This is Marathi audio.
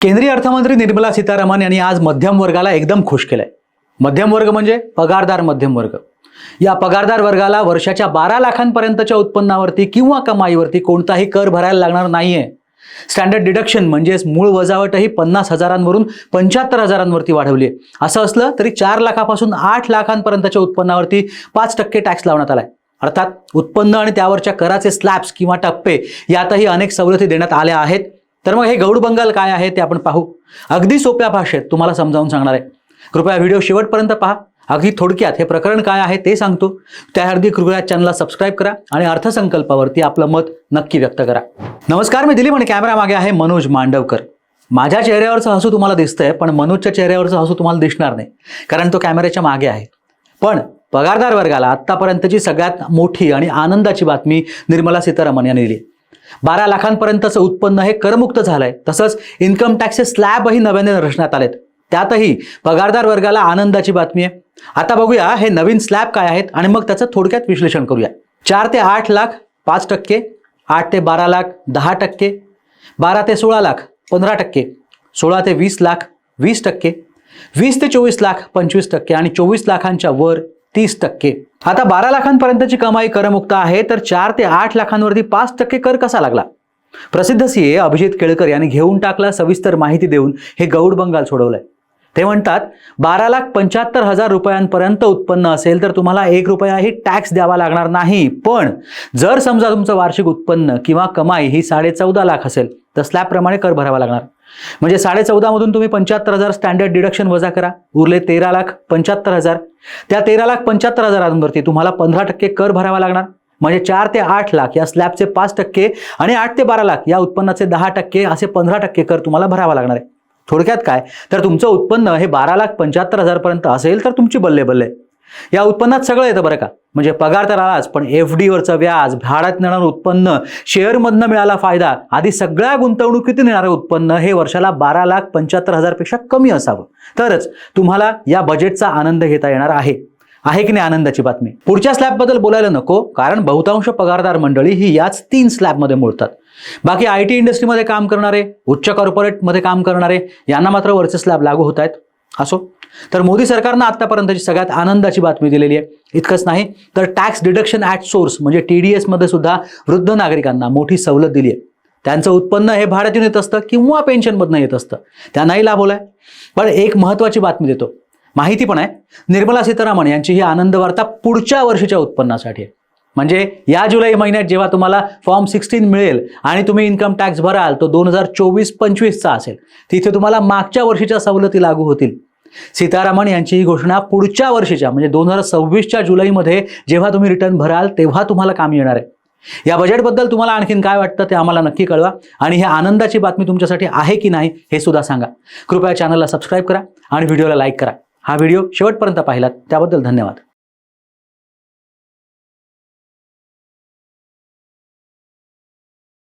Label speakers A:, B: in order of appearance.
A: केंद्रीय अर्थमंत्री निर्मला सीतारामन यांनी आज मध्यम वर्गाला एकदम खुश केलंय. मध्यम वर्ग म्हणजे पगारदार मध्यम वर्ग. या पगारदार वर्गाला वर्षाच्या बारा लाखांपर्यंतच्या उत्पन्नावरती किंवा कमाईवरती कोणताही कर भरायला लागणार नाहीये. स्टँडर्ड डिडक्शन म्हणजेच मूळ वजावटही पन्नास हजारांवरून पंच्याहत्तर हजारांवरती वाढवली आहे. असं असलं तरी चार लाखापासून आठ लाखांपर्यंतच्या उत्पन्नावरती पाच टक्के टॅक्स लावण्यात आलाय. अर्थात उत्पन्न आणि त्यावरच्या कराचे स्लॅब्स किंवा टप्पे यातही अनेक सवलती देण्यात आल्या आहेत. तर मग हे गौड बंगाल काय आहे ते आपण पाहू. अगदी सोप्या भाषेत तुम्हाला समजावून सांगणार आहे. कृपया व्हिडिओ शेवटपर्यंत पहा. अगदी थोडक्यात हे प्रकरण काय आहे ते सांगतो. त्याआधी कृपया चॅनलला सबस्क्राईब करा आणि अर्थसंकल्पावरती आपलं मत नक्की व्यक्त करा. नमस्कार मी दिलीप आणि कॅमेरा मागे आहे मनोज मांडवकर. माझ्या चेहऱ्यावरचं हसू तुम्हाला दिसतंय पण मनोजच्या चेहऱ्यावरचं हसू तुम्हाला दिसणार नाही कारण तो कॅमेऱ्याच्या मागे आहे. पण पगारदार वर्गाला आत्तापर्यंतची सगळ्यात मोठी आणि आनंदाची बातमी निर्मला सीतारामन यांनी दिली. बारा लाखांपर्यंतचं उत्पन्न हे करमुक्त झालंय. तसंच इन्कम टॅक्सचे स्लॅबही नव्याने रचण्यात आलेत. त्यातही पगारदार वर्गाला आनंदाची बातमी आहे. आता बघूया हे नवीन स्लॅब काय आहेत आणि मग त्याचं थोडक्यात विश्लेषण करूया. चार ते आठ लाख पाच टक्के आठ ते बारा लाख दहा टक्के बारा ते सोळा लाख पंधरा टक्के सोळा ते वीस लाख वीस टक्के वीस ते चोवीस लाख पंचवीस टक्के आणि चोवीस लाखांच्या वर तीस टक्के. आता बारा लाखांपर्यंतची कमाई करमुक्त आहे तर चार ते आठ लाखांवरती पाच टक्के कर कसा लागला? प्रसिद्ध सीए अभिजित केळकर यांनी घेऊन टाकला सविस्तर माहिती देऊन हे गौड बंगाल सोडवलंय. ते म्हणतात बारा लाख पंच्याहत्तर हजार रुपयांपर्यंत उत्पन्न असेल तर तुम्हाला एक रुपयाही टॅक्स द्यावा लागणार नाही. पण जर समजा तुमचं वार्षिक उत्पन्न किंवा कमाई ही साडे चौदा लाख असेल तर स्लॅबप्रमाणे कर भरावा लागणार. म्हणजे साडे चौदामधून तुम्ही पंच्याहत्तर हजार स्टँडर्ड डिडक्शन वजा करा. उरले तेरा लाख पंच्याहत्तर हजार. त्या तेरा लाख पंच्याहत्तर हजारांवरती तुम्हाला पंधरा टक्के कर भरावा लागणार. म्हणजे चार ते आठ लाख या स्लॅबचे पाच टक्के आणि आठ ते बारा लाख या उत्पन्नाचे दहा टक्के असे पंधरा टक्के कर तुम्हाला भरावा लागणार आहे. थोडक्यात काय? तर तुमचं उत्पन्न हे बारा लाख पंच्याहत्तर हजारपर्यंत असेल तर तुमची बल्ले बल्ले. या उत्पन्नात सगळं येतं बरं का. म्हणजे पगार तर आलाच पण एफ डीवरचं व्याज भाड्यात येणारं उत्पन्न शेअरमधनं मिळाला फायदा आधी सगळ्या गुंतवणुकीतून येणारं उत्पन्न हे वर्षाला बारा लाख पंच्याहत्तर हजारपेक्षा कमी असावं. तरच तुम्हाला या बजेटचा आनंद घेता येणार आहे. आहे की नाही आनंदाची बातमी? पुढच्या स्लॅबबद्दल बोलायला नको कारण बहुतांश पगारदार मंडळी ही याच तीन स्लॅबमध्ये मोडतात बाकी आय टी इंडस्ट्रीमध्ये काम करणारे उच्च कॉर्पोरेटमध्ये काम करणारे यांना मात्र वरचे स्लॅब लागू होत आहेत. असो. तर मोदी सरकारनं आतापर्यंतची सगळ्यात आनंदाची बातमी दिलेली आहे. इतकंच नाही तर टॅक्स डिडक्शन ॲट सोर्स म्हणजे टी डी एसमध्ये सुद्धा वृद्ध नागरिकांना मोठी सवलत दिली आहे. त्यांचं उत्पन्न हे भाड्यातून येत असतं किंवा पेन्शनमधनं येत असतं. त्यांनाही लाभ होलाय. पण एक महत्त्वाची बातमी देतो. माहिती पण आहे निर्मला सीतारामन यांची ही आनंद वार्ता पुढच्या वर्षीच्या उत्पन्नासाठी आहे. म्हणजे या जुलै महिन्यात जेव्हा तुम्हाला फॉर्म सिक्स्टीन मिळेल आणि तुम्ही इन्कम टॅक्स भराल तो दोन हजार चोवीस पंचवीसचा असेल. तिथे तुम्हाला मागच्या वर्षीच्या सवलती लागू होतील. सीतारामन यांची ही घोषणा पुढच्या वर्षीच्या म्हणजे दोन हजार सव्वीसच्या जुलैमध्ये जेव्हा तुम्ही रिटर्न भराल तेव्हा तुम्हाला काम येणार आहे. या बजेटबद्दल तुम्हाला आणखीन काय वाटतं ते आम्हाला नक्की कळवा. आणि ही आनंदाची बातमी तुमच्यासाठी आहे की नाही हे सुद्धा सांगा. कृपया चॅनलला सबस्क्राईब करा आणि व्हिडिओला लाईक करा. हा व्हिडिओ शेवटपर्यंत पाहिलात त्याबद्दल धन्यवाद.